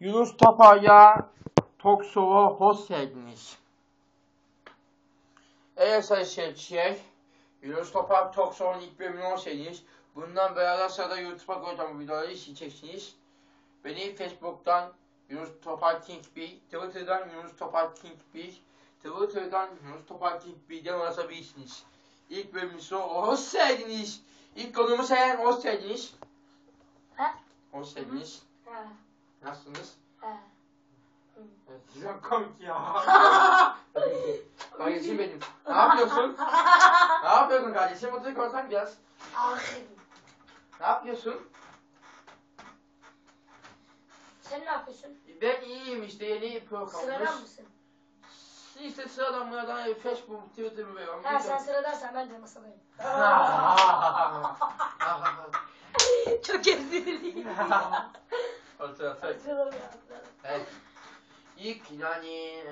Yunus Topal'ya Talk Show'a hoş geldiniz. Evet sayın seyirciler, Yunus Talk Show'un ilk bölümüne hoş geldiniz. Bundan ara sırada YouTube'a koyacağım videoları izleyeceksiniz. Beni Facebook'tan Yunus Topal King B, Twitter'dan Yunus Topal King B, Twitter'dan Yunus Topal King B'den ulaşabilirsiniz. İlk bölümümüzde hoş geldiniz. İlk konumu sayan hoş geldiniz. Hoş geldiniz. Nasılsınız? Ha. Evet, Çok komik ya. kardeşim benim. Ne yapıyorsun? ne yapıyorsun kardeşim? Otur konuşsak biraz. Ah. Ne yapıyorsun? Sen ne yapıyorsun? Ben iyiyim işte yeni programımız. Sıradan mısın? İşte sıradan buradan Facebook, Twitter ve Ha sen sıradaysan ben de masadayım. Çok ezdirdim. Otur. Evet. İlk yani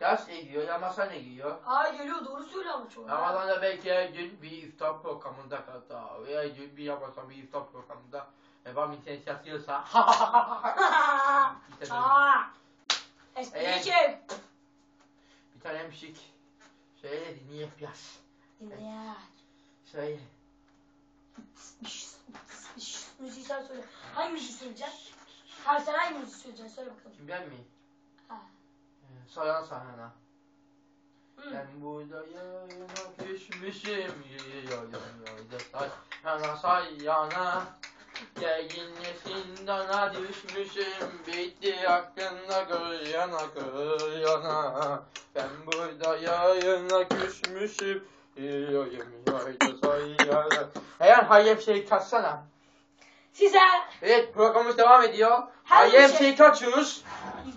yaz ne giyiyor, Ramazan ne giyiyor? Aa geliyor doğru söylüyor ama çoğu. Ramazan'da belki her gün bir iftar programında hatta veya her gün bir Ramazan bir iftar programında babam bir tane, Aa. Espriciğim. bir tane müzik söyle dinleyip biraz. Dinle ya. Söyle. Müziği sen söyle. Hangi müziği söyleyeceksin? Hangi müziği söyleyeceksin? Söyle bakalım. Kim ben mi? Ha. Ee, Sayan sana. Hı. Ben burada yayına düşmüşüm Yayına sayana sayana Gelginlesin dana düşmüşüm Bitti hakkında kır yana kır yana Ben burada yayına küsmüşüm Yayım yayda sayana Eğer Hayyem şey kaçsana Size. Evet programımız devam ediyor Hangi Hayyem şey?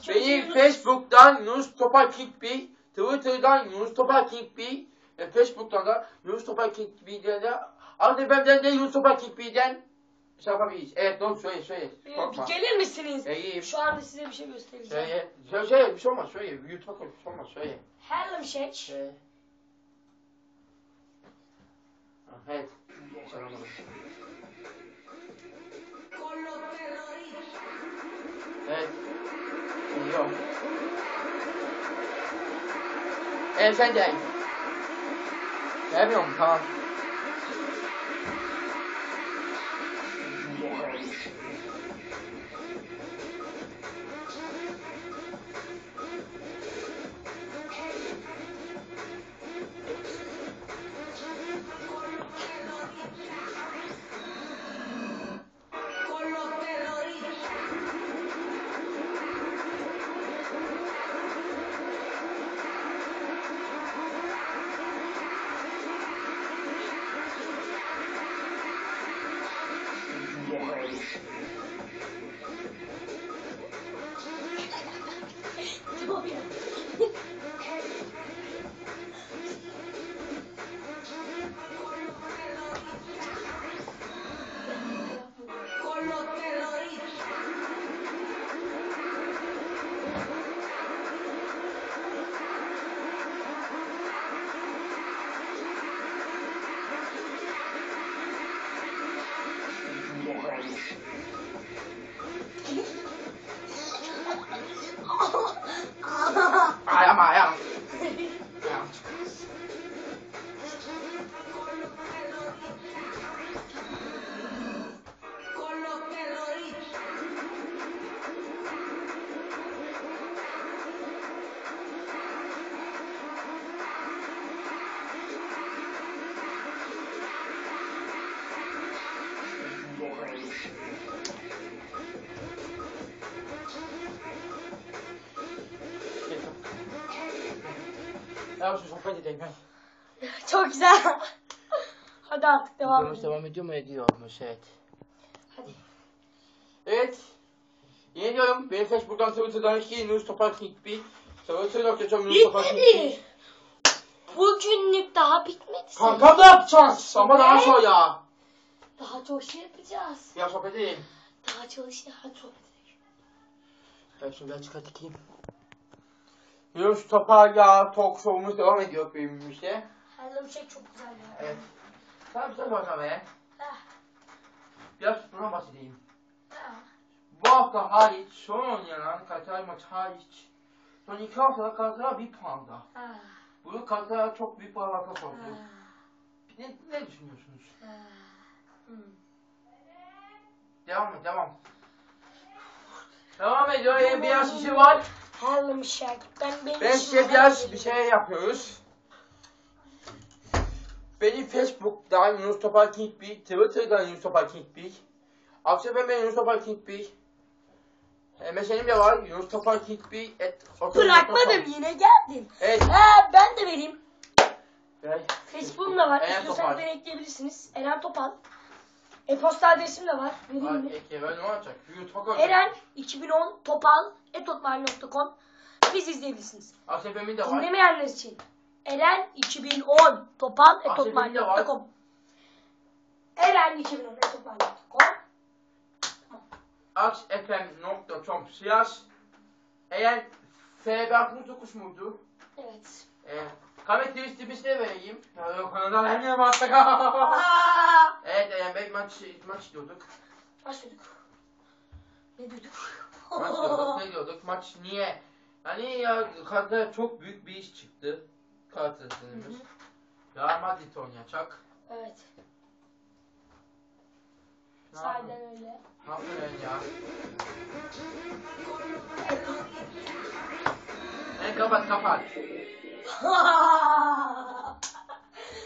şey Beni Facebook'tan Yunus Topal King B, Twitter'dan Yunus Topal King B, ve Facebook'tan da Yunus Topal King B'den de Arada benden de Yunus Topal King B'den şey yapabiliriz. Evet doğru söyle söyle. Korkma. Ee, Gelir misiniz? İyiyim. Şu anda size bir şey göstereceğim. Söyle. Söyle söyle bir şey olmaz söyle. YouTube'a koy bir şey olmaz söyle. Harlem Shake. Ha, Evet. Selamünaleyküm. Evet. Yok. Evet sen de. Gelmiyor mu? Tamam. Tamam Ya şu sohbet edelim. ha. Çok güzel. Hadi artık devam Videomuz edelim. devam ediyor mu? Ediyormuş evet. Hadi. Evet. Yeni diyorum. Benim Facebook'tan Twitter'dan iki News Topal B. Twitter.com News Topal B. Bitmedi. Bugünlük daha bitmedi. Kanka ne yapacağız? Ama daha sonra. Daha çok şey yapacağız. Ya sohbet edelim. Daha çok şey hadi sohbet edelim. Ben şunu biraz çıkartayım. Yunus Topal'la talk show'umuz devam ediyor bölümümüzde. Harlem Shake çok güzel ya. Evet. Tamam sen be. Ah, Biraz buna bahsedeyim. ah. bu hafta hariç son oynanan Katar maçı hariç son iki haftada Katar'a bir puanda. Ha. Bu Katar'a çok büyük bir avantaj Ha. oldu. Ne, ne düşünüyorsunuz? Hmm. Devam et, devam. Devam ediyor. Yeni biraz işi var. Harlem. Ben benim Ben size biraz bir şey yapıyoruz. Beni Facebook'tan Yunus Topal King B, Twitter'dan Yunus Topal King B, Aksefen ben Yunus Topal King B, MSN'im de var Yunus Topal King B, et, Bırakmadım yine geldin. Evet. Ha ben de vereyim. Ver. Facebook'um da var. Eren İstiyorsanız Topal. beni ekleyebilirsiniz. Eren Topal. E-posta adresim de var. Vereyim mi? Eke, ben ne olacak? YouTube'a koyacak. Eren 2010 Topal etotmail.com Biz izleyebilirsiniz. Aksefer'imin de var. Dinlemeyenler için Eren 2010 Topal etotmail.com Eren 2010 etotmail.com aksfm.com siyas eğer FB69 muydu? Evet. Ee, Kamet Twist'i de vereyim. Ya yok konudan hem de bastık. Evet Eren Bey maç, maç diyorduk. Başladık. Ne dedik? Maç diyorduk. Ne diyorduk? Maç niye? Hani ya kartda çok büyük bir iş çıktı. Hı. Real Madrid oynayacak. evet. Ne yapayım? Sahiden öyle. Ne yapayım ya? En kapat kapat.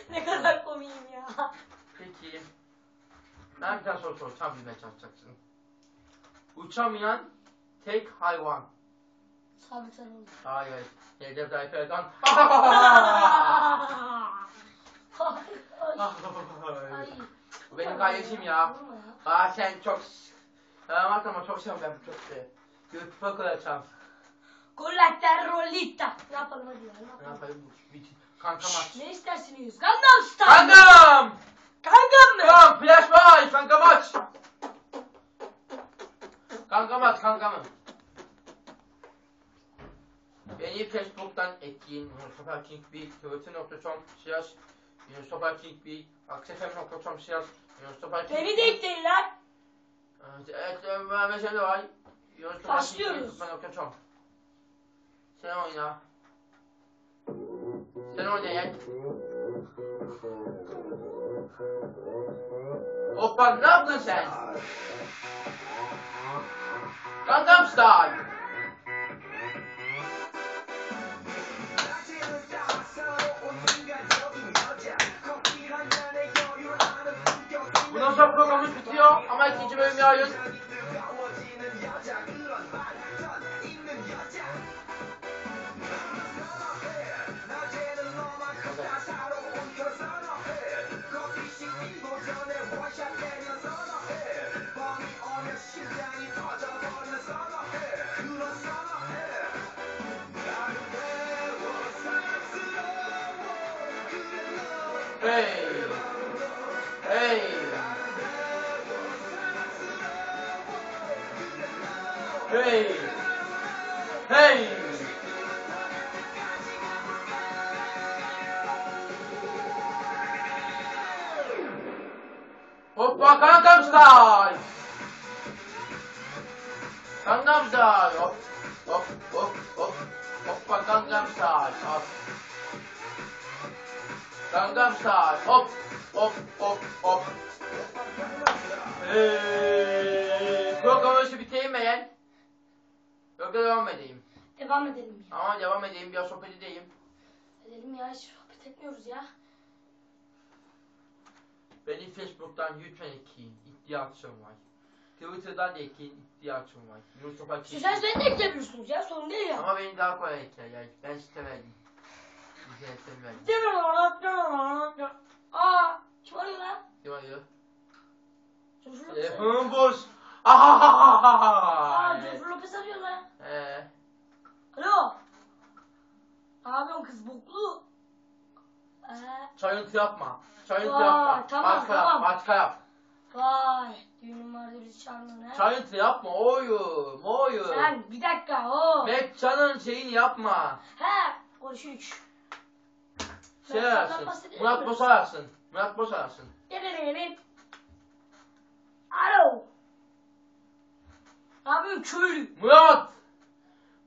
ne kadar. Peki. Bir tane soru soracağım bilmeye çalışacaksın. Uçamayan tek hayvan. Sabit Arıoğlu. Hayır. Recep Tayyip Erdoğan. Ay. Bu benim kardeşim ya. Aa sen çok... Damat ama çok seviyorum ben bu çok seviyorum. YouTube'a koyacağım. Con la terrolita. Ne yapalım hadi ya. Ne Ne yapalım? bu bir kanka maç. Ne istersiniz? Gangnam Style. Kankam! Kankam mı? Tamam flash boy kanka maç. Kanka maç kanka mı? Beni Facebook'tan ekleyin. Mustafa King B, twitter.com slash Mustafa King B, aksefem.com slash Mustafa King Beni de ekleyin lan. Evet, ben mesela var. Başlıyoruz. Sen oyna. Sen oyna ya. Hoppa ne yaptın sen? Gangnam Style. Bundan sonra programımız bitiyor ama ikinci bölüm yarın. Hey. Hey. Hoppa Gangnam Style. Gangnam Style. Hop hop hop hop. Hoppa Gangnam Style. Hop. Gangnam Style. Hop hop hop hop. Hey. Programı bitireyim mi? Yoksa devam edeyim. Devam edelim ya. Ama devam edeyim biraz sohbet edeyim. Edelim ya hiç sohbet etmiyoruz ya. Beni Facebook'tan lütfen ekleyin. İhtiyacım var. Twitter'dan da ekleyin. İhtiyacım var. Mustafa İstiyorsanız beni de ekleyebilirsiniz ya sorun değil ya. Ama beni daha kolay ekler yani. Ben size verdim. Size sen verdim. Aa kim arıyor lan? Kim arıyor? Telefonum boz. Aa. Jennifer Lopez arıyor lan. Ee, Alo. Ne yapıyorsun kız boklu? Ee, çayıntı yapma. Çayıntı Vay, yapma. tamam, başka tamam. yap. Başka yap. vay düğünüm vardı bizi çağırmadın ha. Çayıntı yapma. Oyun. Oyun. Sen bir dakika o. Mekcanın şeyini yapma. He konuş üç. Şey Mekcan'dan ararsın. bahsedelim Murat? Boz ararsın. Murat Boz ararsın. Denenenin. Alo. Abi köylü. Murat!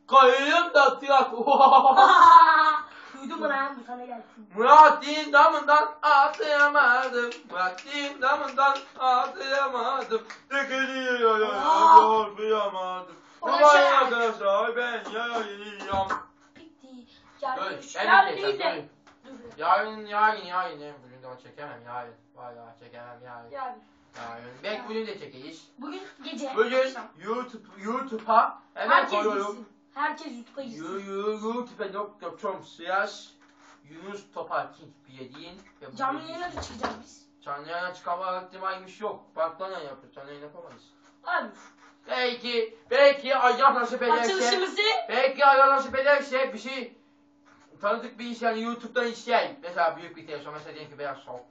Kayığım da trak. Duydun mu lan bu sana gelsin. Murat din damından atlayamadım. Murat din damından atlayamadım. Dökülüyor Aa! yormayamadım. Ulan Ulan şey- arkadaşlar ben yayınlayacağım. Bitti. Yani Dur, ben yarın bitireceğim, dur. Yarın, yarın, yarın. yarın. Bugün de çekemem yarın. Valla çekemem yarın. Yani. Yarın. Belki bugün de çekeriz. Bugün gece. Bugün. YouTube, YouTube'a hemen Herkes koyuyorum. gitsin. Herkes YouTube'a gitsin. YouTube.com slash Yunus Topal King bir deyin. ve Canlı bugün yayına da çıkacağız biz. Canlı yayına çıkama ihtimalimiz yok. Baktan yayın yapıyoruz. Canlı yayın yapamayız. Abi. Belki, belki Allah nasip ederse, Açılışımızı belki Allah nasip ederse bir şey tanıdık bir iş yani YouTube'dan isteyen mesela büyük bir televizyon mesela diyelim ki Beyaz Show.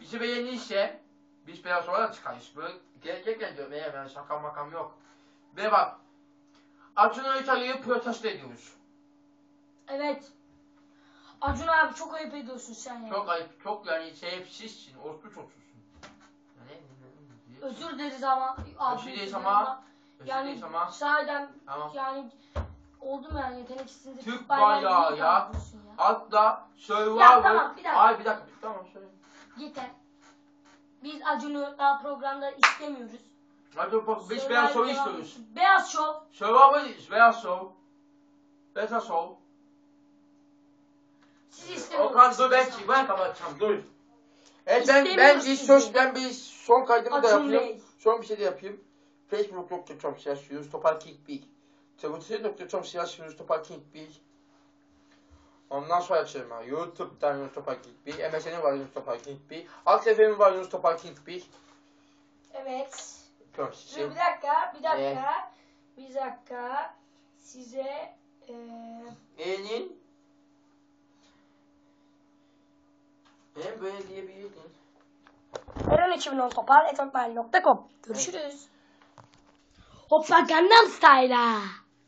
Bizi beğenirse biz Beyaz Show'a da çıkarız. Böyle gerçekten diyorum eğer ben şaka makam yok. Ve bak Acun Ilıcalı'yı protesto ediyoruz. Evet. Acun abi çok ayıp ediyorsun sen ya. Çok ayıp, çok yani şerefsizsin, ne, ne, Özür dileriz ama. Özür dileriz ama- Yani sahiden Tamam. yani oldu mu yani yeteneksizliğinde Türk bayrağı ya. ya. Atla Survivor. Ya tamam, bir dakika. Ay bir dakika. Tamam söyle. Yeter. Biz Acun'u daha programda istemiyoruz. Hadi bak biz Survivor Beyaz Show'u devam istiyoruz. etsin. Beyaz Show. Survivor Beyaz Show. Beta Show. Sizi istemiyoruz. Okan dur ben, ben kapatacağım dur. Evet ben, ben İstemiyoruz bir sizi. söz, ben bir son kaydımı da Acun yapayım. Bey. Son bir şey de yapayım. Facebook.com slash Yunus Topal King Big. Twitter.com slash Yunus Topal King Big. Ondan sonra açıyorum ha. YouTube'dan Yunus Topal King Big. MSN'im var Yunus Topal King Big. Alt FM'im var Yunus Topal King Big. Evet. Gör Dur bir dakika, bir dakika. Bir dakika. Size eee Elin. Ben böyle diyebilirdin. Eren 2010 topar etokmail.com Görüşürüz. Hoppa Gangnam Style'a.